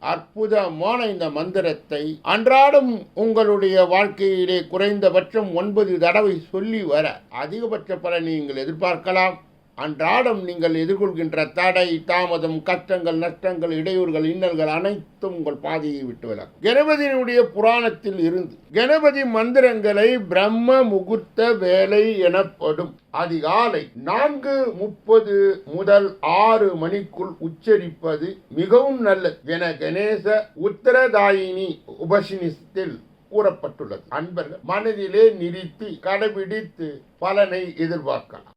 அற்புதமான இந்த மந்திரத்தை அன்றாடம் உங்களுடைய வாழ்க்கையிலே குறைந்தபட்சம் ஒன்பது தடவை சொல்லி வர அதிகபட்ச பலனை நீங்கள் எதிர்பார்க்கலாம். அன்றாடம் நீங்கள் எதிர்கொள்கின்ற தடை தாமதம் கஷ்டங்கள் நஷ்டங்கள் இடையூறுகள் இன்னல்கள் அனைத்தும் உங்கள் பாதையை விட்டு விலகும். கணபதியினுடைய புராணத்தில் இருந்து கணபதி மந்திரங்களை பிரம்ம முகூர்த்த வேலை எனப்படும். அதிகாலை நான்கு முப்பது முதல் ஆறு மணிக்குள் உச்சரிப்பது மிகவும் நல்லது என கணேச உத்தரதாயினி உபசினிஸ்தில் கூறப்பட்டுள்ளது. அன்பர்கள் மனதிலே நிறுத்தி கடைபிடித்து பலனை எதிர்பார்க்கலாம்.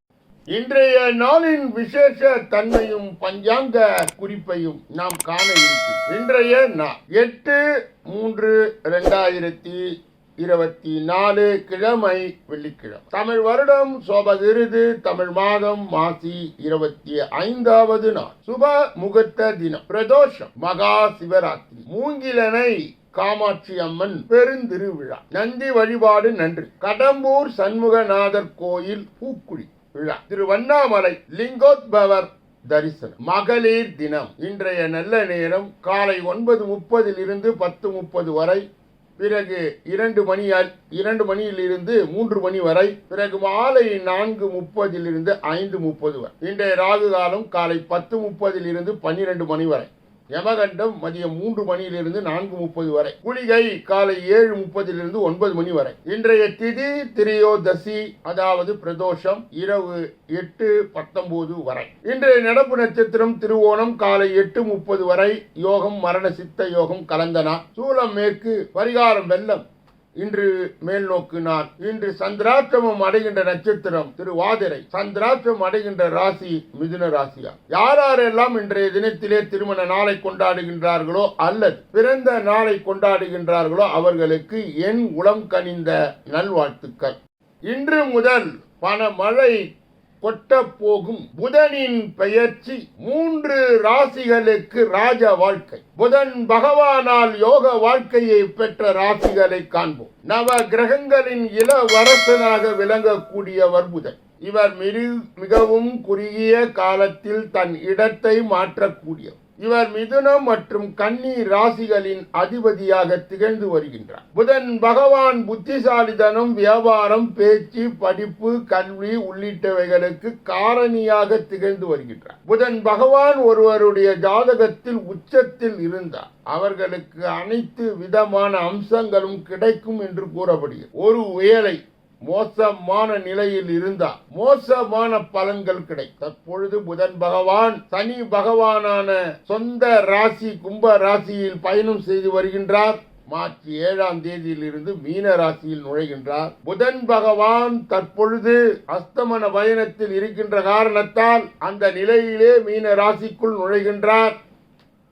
இன்றைய நாளின் விசேஷ தன்மையும் பஞ்சாங்க குறிப்பையும் நாம் காண இருக்கிறோம் இன்றைய நாள் எட்டு மூன்று ரெண்டாயிரத்தி இருபத்தி நாலு கிழமை வெள்ளிக்கிழமை. தமிழ் வருடம் சோபகிருது தமிழ் மாதம் மாசி இருபத்தி ஐந்தாவது நாள். சுப முகூர்த்த தினம் பிரதோஷம் மகா சிவராத்திரி. மூங்கிலனை காமாட்சி அம்மன் பெருந்திருவிழா. நந்தி வழிபாடு நன்றி. கடம்பூர் சண்முகநாதர் கோயில் பூக்குழி விழா. திருவண்ணாமலை லிங்கோத்பவர் தரிசனம். மகளிர் தினம். இன்றைய நல்ல நேரம் காலை ஒன்பது முப்பதில் இருந்து பத்து முப்பது வரை. பிறகு இரண்டு மணியால் இரண்டு மணியிலிருந்து மூன்று மணி வரை. பிறகு மாலை நான்கு முப்பதிலிருந்து ஐந்து முப்பது வரை. இன்றைய ராகு காலம் காலை பத்து முப்பதிலிருந்து பன்னிரெண்டு பன்னிரண்டு மணி வரை. யமகண்டம் மதியம் மூன்று மணியிலிருந்து நான்கு முப்பது வரை. குளிகை காலை ஏழு முப்பதிலிருந்து ஒன்பது மணி வரை. இன்றைய திதி திரியோதசி அதாவது பிரதோஷம் இரவு எட்டு பத்தொன்பது வரை. இன்றைய நடப்பு நட்சத்திரம் திருவோணம் காலை எட்டு முப்பது வரை. யோகம் மரண சித்த யோகம் கலந்தனா. சூலம் மேற்கு பரிகாரம் வெள்ளம். இன்று மேல் நோக்கு இன்று சந்திராஷ்டமம் அடைகின்ற நட்சத்திரம் திருவாதிரை சந்திராஷ்டிரம் அடைகின்ற ராசி மிதுன ராசியா யாரெல்லாம் இன்றைய தினத்திலே திருமண நாளை கொண்டாடுகின்றார்களோ அல்லது பிறந்த நாளை கொண்டாடுகின்றார்களோ அவர்களுக்கு என் உளம் கனிந்த நல்வாழ்த்துக்கள். இன்று முதல் பண மழை போகும் புதனின் பெயர்ச்சி மூன்று ராசிகளுக்கு ராஜ வாழ்க்கை. புதன் பகவானால் யோக வாழ்க்கையை பெற்ற ராசிகளை காண்போம். நவ கிரகங்களின் இளவரசனாக விளங்கக்கூடியவர் புதன். இவர் மிரு மிகவும் குறுகிய காலத்தில் தன் இடத்தை மாற்றக்கூடியவர். இவர் மிதுனம் மற்றும் கன்னி ராசிகளின் அதிபதியாக திகழ்ந்து வருகின்றார். புதன் பகவான் புத்திசாலிதனம் வியாபாரம் பேச்சு படிப்பு கல்வி உள்ளிட்டவைகளுக்கு காரணியாக திகழ்ந்து வருகின்றார். புதன் பகவான் ஒருவருடைய ஜாதகத்தில் உச்சத்தில் இருந்தார். அவர்களுக்கு அனைத்து விதமான அம்சங்களும் கிடைக்கும் என்று கூறப்படுகிறது. ஒரு வேளை மோசமான நிலையில் இருந்தார் மோசமான பலன்கள் கிடைக்கும் தற்பொழுது புதன் பகவான் சனி பகவானான சொந்த ராசி கும்ப ராசியில் பயணம் செய்து வருகின்றார். மார்ச் ஏழாம் தேதியிலிருந்து மீன ராசியில் நுழைகின்றார். புதன் பகவான் தற்பொழுது அஸ்தமன பயணத்தில் இருக்கின்ற காரணத்தால் அந்த நிலையிலே மீன ராசிக்குள் நுழைகின்றார்.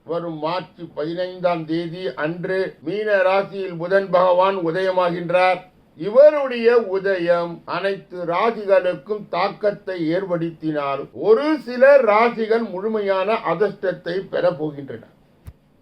வரும் மார்ச் பதினைந்தாம் தேதி அன்று மீன ராசியில் புதன் பகவான் உதயமாகின்றார். இவருடைய உதயம் அனைத்து ராசிகளுக்கும் தாக்கத்தை ஏற்படுத்தினால் ஒரு சில ராசிகள் முழுமையான அதிர்ஷ்டத்தை பெறப்போகின்றன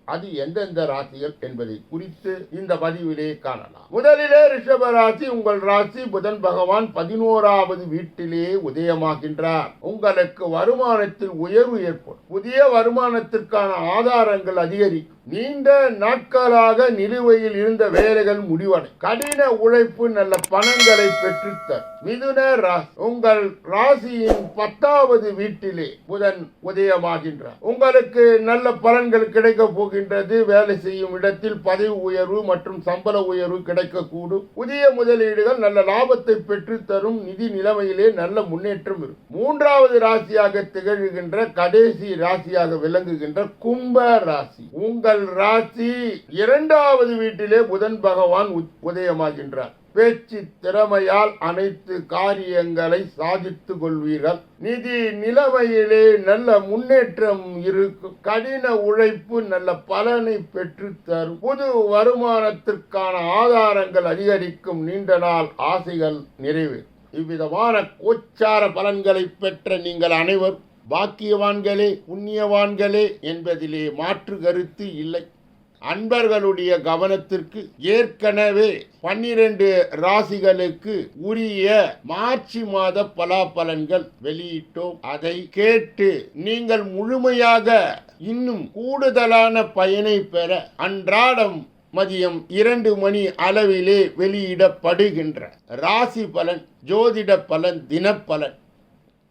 அது எந்தெந்த ராசிகள் என்பதை குறித்து இந்த பதிவிலே காணலாம். முதலிலே ரிஷப ராசி உங்கள் ராசி புதன் பகவான் பதினோராவது வீட்டிலே உதயமாகின்றார். உங்களுக்கு வருமானத்தில் உயர்வு ஏற்படும். புதிய வருமானத்திற்கான ஆதாரங்கள் அதிகரிக்கும். நீண்ட நாட்களாக நிலுவையில் இருந்த வேலைகள் முடிவடை. கடின உழைப்பு நல்ல பணங்களை பெற்றுத்தர். மிதுன ராசி உங்கள் ராசியின் பத்தாவது வீட்டிலே புதன் உதயமாகின்றார். உங்களுக்கு நல்ல பலன்கள் கிடைக்க போகின்றது. வேலை செய்யும் இடத்தில் பதவி உயர்வு மற்றும் சம்பள உயர்வு கிடைக்கக்கூடும். புதிய முதலீடுகள் நல்ல லாபத்தை பெற்று தரும் நிதி நிலைமையிலே நல்ல முன்னேற்றம் இருக்கும். மூன்றாவது ராசியாக திகழ்கின்ற கடைசி ராசியாக விளங்குகின்ற கும்ப ராசி. உங்கள் உங்கள் ராசி இரண்டாவது வீட்டிலே புதன் பகவான் உதயமாகின்றார். பேச்சு திறமையால் அனைத்து காரியங்களை சாதித்துக் கொள்வீர்கள். நிதி நிலைமையிலே நல்ல முன்னேற்றம் இருக்கும் கடின உழைப்பு நல்ல பலனை பெற்று தரும். புது வருமானத்திற்கான ஆதாரங்கள் அதிகரிக்கும். நீண்ட நாள் ஆசைகள் நிறைவேறும். இவ்விதமான கோச்சார பலன்களை பெற்ற நீங்கள் அனைவரும் பாக்கியவான்களே புண்ணியவான்களே என்பதிலே மாற்று கருத்து இல்லை. அன்பர்களுடைய கவனத்திற்கு ஏற்கனவே பன்னிரண்டு ராசிகளுக்கு உரிய மார்ச் மாத பலாபலன்கள் வெளியிட்டோம். அதை கேட்டு நீங்கள் முழுமையாக இன்னும் கூடுதலான பயனை பெற அன்றாடம் மதியம் இரண்டு மணி அளவிலே வெளியிடப்படுகின்ற ராசி பலன் ஜோதிட பலன் தினப்பலன்.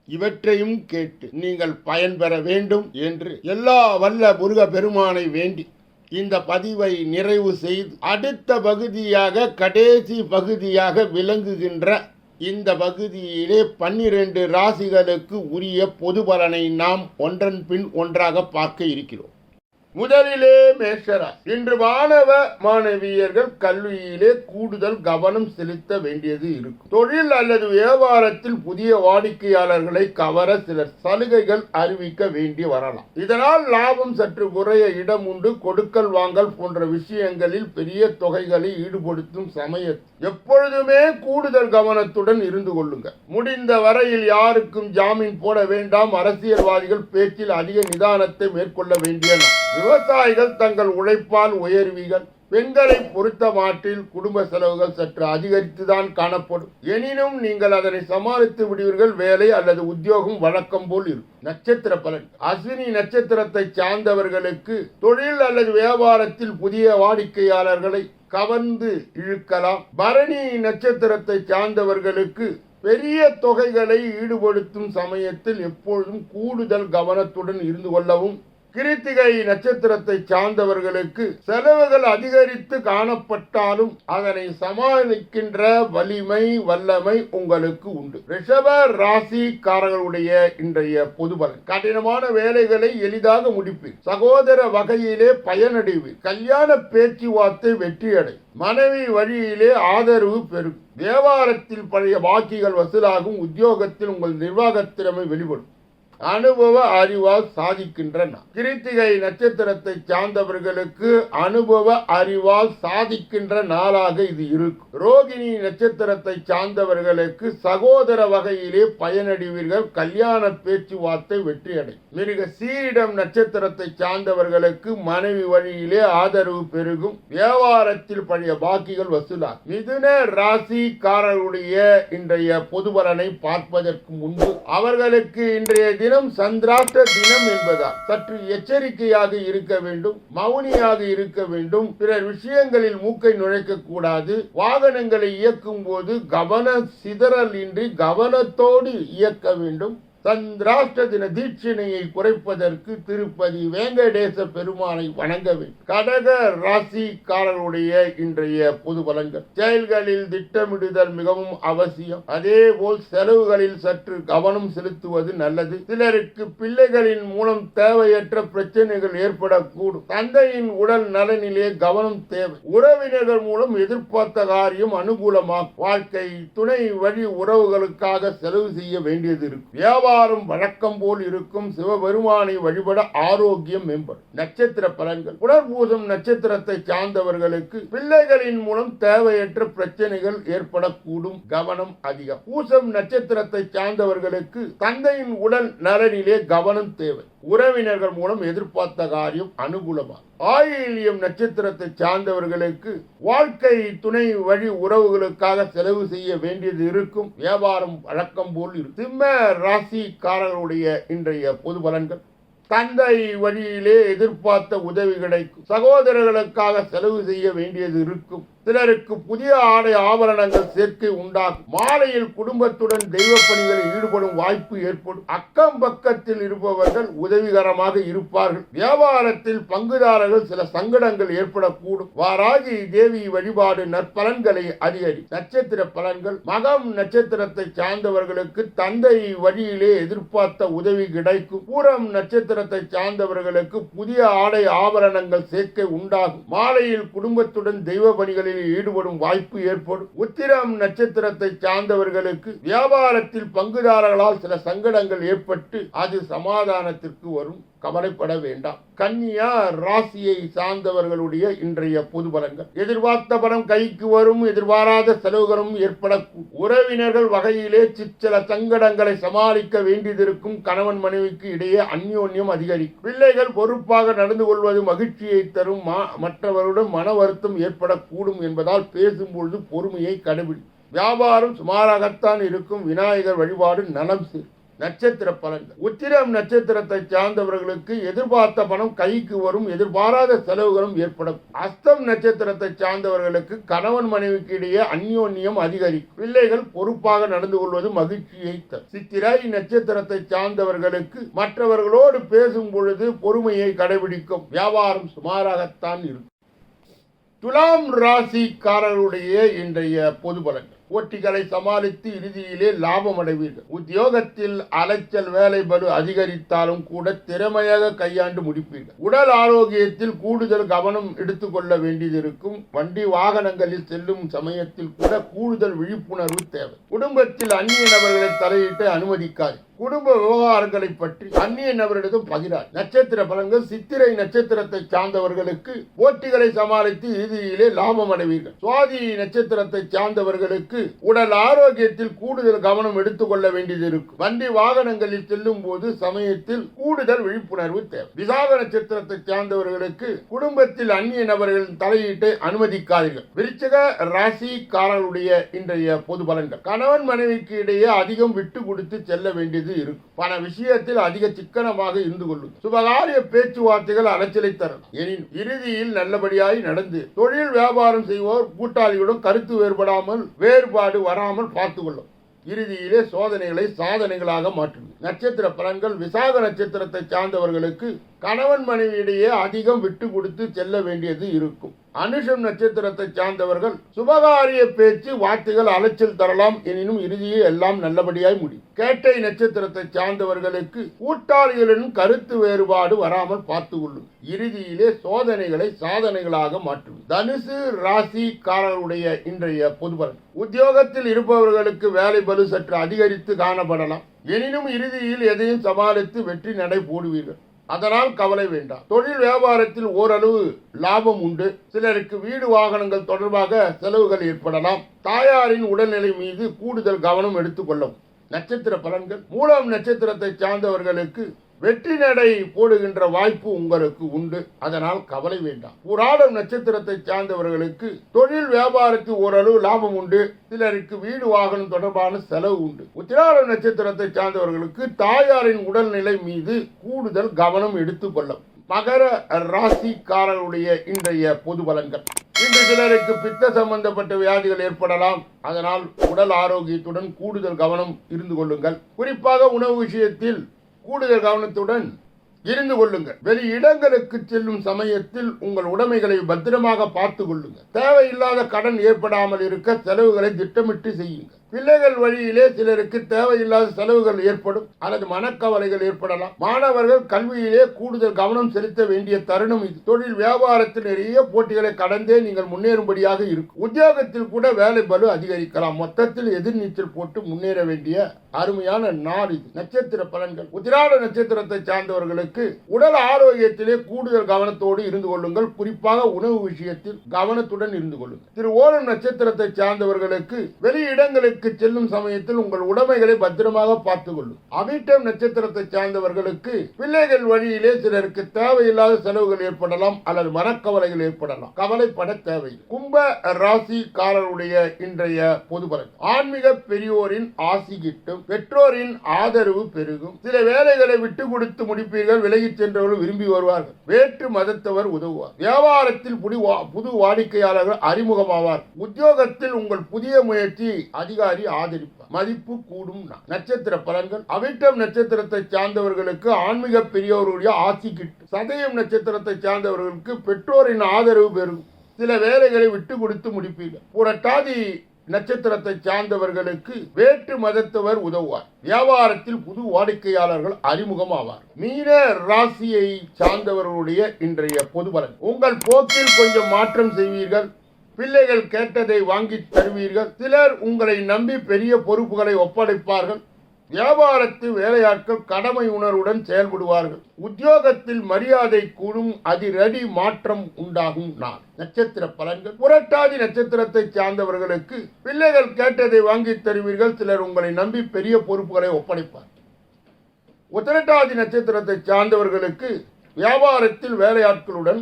இவற்றையும் கேட்டு நீங்கள் பயன்பெற வேண்டும் என்று எல்லா வல்ல முருக பெருமானை வேண்டி இந்த பதிவை நிறைவு செய்து அடுத்த பகுதியாக கடைசி பகுதியாக விளங்குகின்ற இந்த பகுதியிலே பன்னிரண்டு ராசிகளுக்கு உரிய பொது பலனை நாம் ஒன்றன் பின் ஒன்றாக பார்க்க இருக்கிறோம். முதலிலே மேஷரா. இன்று மாணவ மாணவியர்கள் கல்வியிலே கூடுதல் கவனம் செலுத்த வேண்டியது இருக்கும். தொழில் அல்லது வியாபாரத்தில் புதிய வாடிக்கையாளர்களை கவர சில சலுகைகள் அறிவிக்க வேண்டி வரலாம். இதனால் லாபம் சற்று குறைய இடம் உண்டு. கொடுக்கல் வாங்கல் போன்ற விஷயங்களில் பெரிய தொகைகளை ஈடுபடுத்தும் சமயத்தில் எப்பொழுதுமே கூடுதல் கவனத்துடன் இருந்து கொள்ளுங்க முடிந்த வரையில் யாருக்கும் ஜாமீன் போட வேண்டாம். அரசியல்வாதிகள் பேச்சில் அதிக நிதானத்தை மேற்கொள்ள வேண்டிய விவசாயிகள் தங்கள் உழைப்பால் உயர்வீகள் பெண்களை பொறுத்த மாட்டில் குடும்ப செலவுகள் சற்று அதிகரித்துதான் காணப்படும். எனினும் நீங்கள் அதனை சமாளித்து விடுவீர்கள். வேலை அல்லது உத்தியோகம் வழக்கம் போல் இருக்கும் நட்சத்திர பலன். அஸ்வினி நட்சத்திரத்தை சார்ந்தவர்களுக்கு தொழில் அல்லது வியாபாரத்தில் புதிய வாடிக்கையாளர்களை கவர்ந்து இழுக்கலாம். பரணி நட்சத்திரத்தை சார்ந்தவர்களுக்கு பெரிய தொகைகளை ஈடுபடுத்தும் சமயத்தில் எப்பொழுதும் கூடுதல் கவனத்துடன் இருந்து கொள்ளவும் கிருத்திகை நட்சத்திரத்தை சார்ந்தவர்களுக்கு செலவுகள் அதிகரித்து காணப்பட்டாலும் அதனை சமாளிக்கின்ற வலிமை வல்லமை உங்களுக்கு உண்டு. ரிஷப ராசிக்காரர்களுடைய இன்றைய பொது பலன். கடினமான வேலைகளை எளிதாக முடிப்பீர். சகோதர வகையிலே பயனடைவீர். கல்யாண பேச்சுவார்த்தை வெற்றியடை மனைவி வழியிலே ஆதரவு பெறும். வியாபாரத்தில் பழைய வாக்கிகள் வசூலாகும். உத்தியோகத்தில் உங்கள் நிர்வாகத் திறமை வெளிப்படும். அனுபவ அறிவால் சாதிக்கின்றன. கிருத்திகை நட்சத்திரத்தை சார்ந்தவர்களுக்கு அனுபவ அறிவால் சாதிக்கின்ற நாளாக இது இருக்கும் ரோகிணி நட்சத்திரத்தை சார்ந்தவர்களுக்கு சகோதர வகையிலே பயனடைவீர்கள். கல்யாண பேச்சுவார்த்தை வெற்றியடையும். மிருக சீரிடம் நட்சத்திரத்தை சார்ந்தவர்களுக்கு மனைவி வழியிலே ஆதரவு பெருகும். வியாபாரத்தில் பழைய பாக்கிகள் வசூலாகும். மிதுன ராசிக்காரர்களுடைய இன்றைய பொது பலனை பார்ப்பதற்கு முன்பு அவர்களுக்கு இன்றைய தினம் சந்திராஷ்ட தினம் என்பதால் சற்று எச்சரிக்கையாக இருக்க வேண்டும் மௌனியாக இருக்க வேண்டும். பிற விஷயங்களில் மூக்கை நுழைக்க கூடாது. வாகனங்களை இயக்கும் போது கவன சிதறல் இன்றி கவனத்தோடு இயக்க வேண்டும். சந்திராஷ்ட தின தீட்சிணையை குறைப்பதற்கு திருப்பதி வேங்கடேச பெருமானை வணங்க வேண்டும். கடக ராசிக்காரருடைய இன்றைய பொது பலன்கள். செயல்களில் திட்டமிடுதல் மிகவும் அவசியம். அதே போல் செலவுகளில் சற்று கவனம் செலுத்துவது நல்லது. சிலருக்கு பிள்ளைகளின் மூலம் தேவையற்ற பிரச்சனைகள் ஏற்படக்கூடும். தந்தையின் உடல் நலனிலே கவனம் தேவை. உறவினர்கள் மூலம் எதிர்பார்த்த காரியம் அனுகூலமாகும். வாழ்க்கை துணை வழி உறவுகளுக்காக செலவு செய்ய வேண்டியது இருக்கும். வியாபாரம் வழக்கம் போல் இருக்கும். சிவபெருமானை வழிபட ஆரோக்கியம் மேம்படும். நட்சத்திர பலன்கள். புனர்பூசம் நட்சத்திரத்தை சார்ந்தவர்களுக்கு பிள்ளைகளின் மூலம் தேவையற்ற பிரச்சனைகள் ஏற்படக்கூடும். கவனம் அதிகம். பூசம் நட்சத்திரத்தை சார்ந்தவர்களுக்கு தந்தையின் உடல் நலனிலே கவனம் தேவை. உறவினர்கள் மூலம் எதிர்பார்த்த காரியம் அனுகூலமாக ஆயிலியம் நட்சத்திரத்தை சார்ந்தவர்களுக்கு வாழ்க்கை துணை வழி உறவுகளுக்காக செலவு செய்ய வேண்டியது இருக்கும். வியாபாரம் வழக்கம் போல் இருக்கும். சிம்ம ராசிக்காரர்களுடைய இன்றைய பொது பலன்கள். தந்தை வழியிலே எதிர்பார்த்த உதவி கிடைக்கும். சகோதரர்களுக்காக செலவு செய்ய வேண்டியது இருக்கும். சிலருக்கு புதிய ஆடை ஆபரணங்கள் சேர்க்கை உண்டாகும். மாலையில் குடும்பத்துடன் தெய்வ பணிகளில் ஈடுபடும் வாய்ப்பு ஏற்படும். அக்கம் பக்கத்தில் இருப்பவர்கள் உதவிகரமாக இருப்பார்கள். வியாபாரத்தில் பங்குதாரர்கள் சில சங்கடங்கள் ஏற்படக்கூடும். வாராகி தேவி வழிபாடு நற்பலன்களை அதிகரி நட்சத்திர பலன்கள். மகம் நட்சத்திரத்தை சார்ந்தவர்களுக்கு தந்தை வழியிலே எதிர்பார்த்த உதவி கிடைக்கும். பூரம் நட்சத்திரத்தை சார்ந்தவர்களுக்கு புதிய ஆடை ஆபரணங்கள் சேர்க்கை உண்டாகும். மாலையில் குடும்பத்துடன் தெய்வ பணிகளில் ஈடுபடும் வாய்ப்பு ஏற்படும். உத்திரம் நட்சத்திரத்தை சார்ந்தவர்களுக்கு வியாபாரத்தில் பங்குதாரர்களால் சில சங்கடங்கள் ஏற்பட்டு அது சமாதானத்திற்கு வரும். கவலைப்பட வேண்டாம். கன்னியா ராசியை சார்ந்தவர்களுடைய இன்றைய பொது பலன்கள் எதிர்பார்த்த பணம் கைக்கு வரும் எதிர்பாராத செலவுகளும் ஏற்படக்கூடும். உறவினர்கள் வகையிலே சிற்சில சங்கடங்களை சமாளிக்க வேண்டியதிருக்கும் கணவன் மனைவிக்கு இடையே அந்யோன்யம் அதிகரிக்கும். பிள்ளைகள் பொறுப்பாக நடந்து கொள்வது மகிழ்ச்சியை தரும் மா- மற்றவருடன் மன வருத்தம் ஏற்படக்கூடும் என்பதால் பேசும்பொழுது பொறுமையை கடைபிடி. வியாபாரம் சுமாராகத்தான் இருக்கும் விநாயகர் வழிபாடு நலம் சேரும் நட்சத்திர பலன்கள். உத்திரம் நட்சத்திரத்தை சார்ந்தவர்களுக்கு எதிர்பார்த்த பணம் கைக்கு வரும் எதிர்பாராத செலவுகளும் ஏற்படும். அஸ்தம் நட்சத்திரத்தை சார்ந்தவர்களுக்கு கணவன் மனைவிக்கு இடையே அந்யோன்யம் அதிகரிக்கும். பிள்ளைகள் பொறுப்பாக நடந்து கொள்வது மகிழ்ச்சியை தரும். சித்திரை நட்சத்திரத்தை சார்ந்தவர்களுக்கு மற்றவர்களோடு பேசும் பொழுது பொறுமையை கடைபிடிக்கும். வியாபாரம் சுமாராகத்தான் இருக்கும். துலாம் ராசிக்காரர்களுடைய இன்றைய பொது பலன்கள். போட்டிகளை சமாளித்து இறுதியிலே லாபம் அடைவீர்கள் உத்தியோகத்தில் அலைச்சல் வேலை பலு அதிகரித்தாலும் கூட திறமையாக கையாண்டு முடிப்பீர்கள். உடல் ஆரோக்கியத்தில் கூடுதல் கவனம் எடுத்துக்கொள்ள வேண்டியது இருக்கும் வண்டி வாகனங்களில் செல்லும் சமயத்தில் கூட கூடுதல் விழிப்புணர்வு தேவை. குடும்பத்தில் அந்நிய நபர்களை தலையிட்டு அனுமதிக்காது குடும்ப விவகாரங்களை பற்றி அந்நிய நபரிடம் பகிரார். நட்சத்திர பலன்கள் சித்திரை நட்சத்திரத்தை சார்ந்தவர்களுக்கு போட்டிகளை சமாளித்து இறுதியிலே லாபம் அடைவீர்கள். சுவாதி நட்சத்திரத்தை சார்ந்தவர்களுக்கு உடல் ஆரோக்கியத்தில் கூடுதல் கவனம் எடுத்துக்கொள்ள வேண்டியது இருக்கும். வண்டி வாகனங்களில் செல்லும் போது சமயத்தில் கூடுதல் விழிப்புணர்வு தேவை. விசாக நட்சத்திரத்தை சார்ந்தவர்களுக்கு குடும்பத்தில் அந்நிய நபர்களின் தலையீட்டை அனுமதிக்காதீர்கள். விருச்சக ராசிக்காரர்களுடைய இன்றைய பொது பலன்கள். கணவன் மனைவிக்கு இடையே அதிகம் விட்டு கொடுத்து செல்ல வேண்டியது இருக்கும் பல விஷயத்தில் அதிக சிக்கனமாக இருந்து கொள்ளும். சுபகாரிய பேச்சுவார்த்தைகள் அலைச்சலை தரும். எனினும் இறுதியில் நல்லபடியாய் நடந்து தொழில் வியாபாரம் செய்வோர் கூட்டாளிகளுடன் கருத்து வேறுபடாமல் வேறுபாடு வராமல் பார்த்து கொள்ளும். இறுதியிலே சோதனைகளை சாதனைகளாக மாற்றும். நட்சத்திர பலன்கள் விசாக நட்சத்திரத்தை சார்ந்தவர்களுக்கு கணவன் மனைவியிடையே அதிகம் விட்டு கொடுத்து செல்ல வேண்டியது இருக்கும். அனுஷம் நட்சத்திரத்தை சார்ந்தவர்கள் சுபகாரிய பேச்சு வார்த்தைகள் அலைச்சல் தரலாம். எனினும் இறுதியே எல்லாம் நல்லபடியாய் முடியும். கேட்டை நட்சத்திரத்தை சார்ந்தவர்களுக்கு கூட்டாளிகளின் கருத்து வேறுபாடு வராமல் பார்த்து கொள்ளும் இறுதியிலே சோதனைகளை சாதனைகளாக மாற்றும் தனுசு ராசிக்காரர்களுடைய இன்றைய பொதுபலன். உத்தியோகத்தில் இருப்பவர்களுக்கு வேலை பலு சற்று அதிகரித்து காணப்படலாம். எனினும் இறுதியில் எதையும் சமாளித்து வெற்றி நடை போடுவீர்கள். அதனால் கவலை வேண்டாம். தொழில் வியாபாரத்தில் ஓரளவு லாபம் உண்டு. சிலருக்கு வீடு வாகனங்கள் தொடர்பாக செலவுகள் ஏற்படலாம். தாயாரின் உடல்நிலை மீது கூடுதல் கவனம் எடுத்துக்கொள்ளவும் நட்சத்திர பலன்கள். மூலம் நட்சத்திரத்தை சார்ந்தவர்களுக்கு வெற்றி நடை போடுகின்ற வாய்ப்பு உங்களுக்கு உண்டு. அதனால் கவலை வேண்டாம். புராடம் நட்சத்திரத்தை சார்ந்தவர்களுக்கு தொழில் வியாபாரத்தில் ஓரளவு லாபம் உண்டு. சிலருக்கு வீடு வாகனம் தொடர்பான செலவு உண்டு. உத்திராடம் நட்சத்திரத்தை சார்ந்தவர்களுக்கு தாயாரின் உடல்நிலை மீது கூடுதல் கவனம் எடுத்துக்கொள்ளும் மகர ராசிக்காரருடைய இன்றைய பொது பலன்கள். இன்று சிலருக்கு பித்த சம்பந்தப்பட்ட வியாதிகள் ஏற்படலாம். அதனால் உடல் ஆரோக்கியத்துடன் கூடுதல் கவனம் இருந்து கொள்ளுங்கள். குறிப்பாக உணவு விஷயத்தில் கூடுதல் கவனத்துடன் இருந்து கொள்ளுங்கள். வெளி இடங்களுக்கு செல்லும் சமயத்தில் உங்கள் உடைமைகளை பத்திரமாக பார்த்து கொள்ளுங்கள். தேவையில்லாத கடன் ஏற்படாமல் இருக்க செலவுகளை திட்டமிட்டு செய்யுங்கள். பிள்ளைகள் வழியிலே சிலருக்கு தேவையில்லாத செலவுகள் ஏற்படும். அல்லது மனக்கவலைகள் ஏற்படலாம். மாணவர்கள் கல்வியிலே கூடுதல் கவனம் செலுத்த வேண்டிய தருணம் இது. தொழில் வியாபாரத்தில் நிறைய போட்டிகளை கடந்தே நீங்கள் முன்னேறும்படியாக இருக்கும். உத்தியோகத்தில் கூட வேலை பலு அதிகரிக்கலாம். மொத்தத்தில் எதிர்நீச்சல் போட்டு முன்னேற வேண்டிய அருமையான நாள் இது. நட்சத்திர பலன்கள். உதிராட நட்சத்திரத்தை சார்ந்தவர்களுக்கு உடல் ஆரோக்கியத்திலே கூடுதல் கவனத்தோடு இருந்து கொள்ளுங்கள். குறிப்பாக உணவு விஷயத்தில் கவனத்துடன் இருந்து கொள்ளுங்கள். திரு ஓணம் நட்சத்திரத்தை சார்ந்தவர்களுக்கு வெளி இடங்களுக்கு வெளிநாட்டுக்கு செல்லும் சமயத்தில் உங்கள் உடைமைகளை பத்திரமாக பார்த்துக்கொள்ளும். கொள்ளும் அவிட்டம் நட்சத்திரத்தை சார்ந்தவர்களுக்கு பிள்ளைகள் வழியிலே சிலருக்கு தேவையில்லாத செலவுகள் ஏற்படலாம் அல்லது மனக்கவலைகள் ஏற்படலாம். கவலைப்பட தேவையில்லை. கும்ப ராசிக்காரருடைய இன்றைய பொது பலன். ஆன்மீக பெரியோரின் ஆசி கிட்டும் பெற்றோரின் ஆதரவு பெருகும். சில வேலைகளை விட்டு கொடுத்து முடிப்பீர்கள் விலகிச் சென்றவர்கள் விரும்பி வருவார்கள். வேற்று மதத்தவர் உதவுவார். வியாபாரத்தில் புடி வா- புது வாடிக்கையாளர்கள் அறிமுகமாவார். உத்தியோகத்தில் உங்கள் புதிய முயற்சி அதிகாரி ஆதரிப்பார் மதிப்பு கூடும் நட்சத்திர பலன்கள். அவிட்டம் நட்சத்திரத்தை சார்ந்தவர்களுக்கு ஆன்மீக பெரியோருடைய ஆசி கிட்டும் சதயம் நட்சத்திரத்தை சார்ந்தவர்களுக்கு பெற்றோரின் ஆதரவு பெறும். சில வேலைகளை விட்டு கொடுத்து முடிப்பீர்கள். புரட்டாதி நட்சத்திரத்தை சார்ந்தவர்களுக்கு வேற்று மதத்தவர் உதவுவார். வியாபாரத்தில் புது வாடிக்கையாளர்கள் அறிமுகமாவார். மீன ராசியை சார்ந்தவர்களுடைய இன்றைய பொது பலன். உங்கள் போக்கில் கொஞ்சம் மாற்றம் செய்வீர்கள். பிள்ளைகள் கேட்டதை வாங்கி தருவீர்கள். சிலர் உங்களை நம்பி பெரிய பொறுப்புகளை ஒப்படைப்பார்கள். வியாபாரத்தில் வேலையாட்கள் கடமை உணர்வுடன் செயல்படுவார்கள். உத்தியோகத்தில் மரியாதை கூடும் அதிரடி மாற்றம் உண்டாகும் நான் நட்சத்திர பலன்கள். புரட்டாதி நட்சத்திரத்தை சார்ந்தவர்களுக்கு பிள்ளைகள் கேட்டதை வாங்கி தருவீர்கள். சிலர் உங்களை நம்பி பெரிய பொறுப்புகளை ஒப்படைப்பார். உத்திரட்டாதி நட்சத்திரத்தை சார்ந்தவர்களுக்கு வியாபாரத்தில் வேலையாட்களுடன்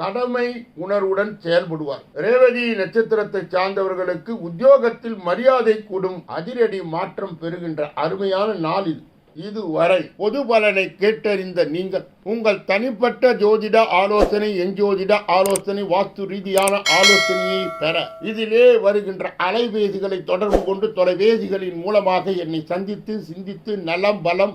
கடமை உணர்வுடன் செயல்படுவார். ரேவதி நட்சத்திரத்தை சார்ந்தவர்களுக்கு உத்தியோகத்தில் மரியாதை கூடும் அதிரடி மாற்றம் பெறுகின்ற அருமையான நாளில் இதுவரை பொது பலனை கேட்டறிந்த நீங்கள் உங்கள் தனிப்பட்ட ஜோதிட ஆலோசனை எஞ்சோதிட ஆலோசனை வாஸ்து ரீதியான ஆலோசனையை பெற. இதிலே வருகின்ற அலைபேசிகளை தொடர்பு கொண்டு தொலைபேசிகளின் மூலமாக என்னை சந்தித்து சிந்தித்து நலம் பலம்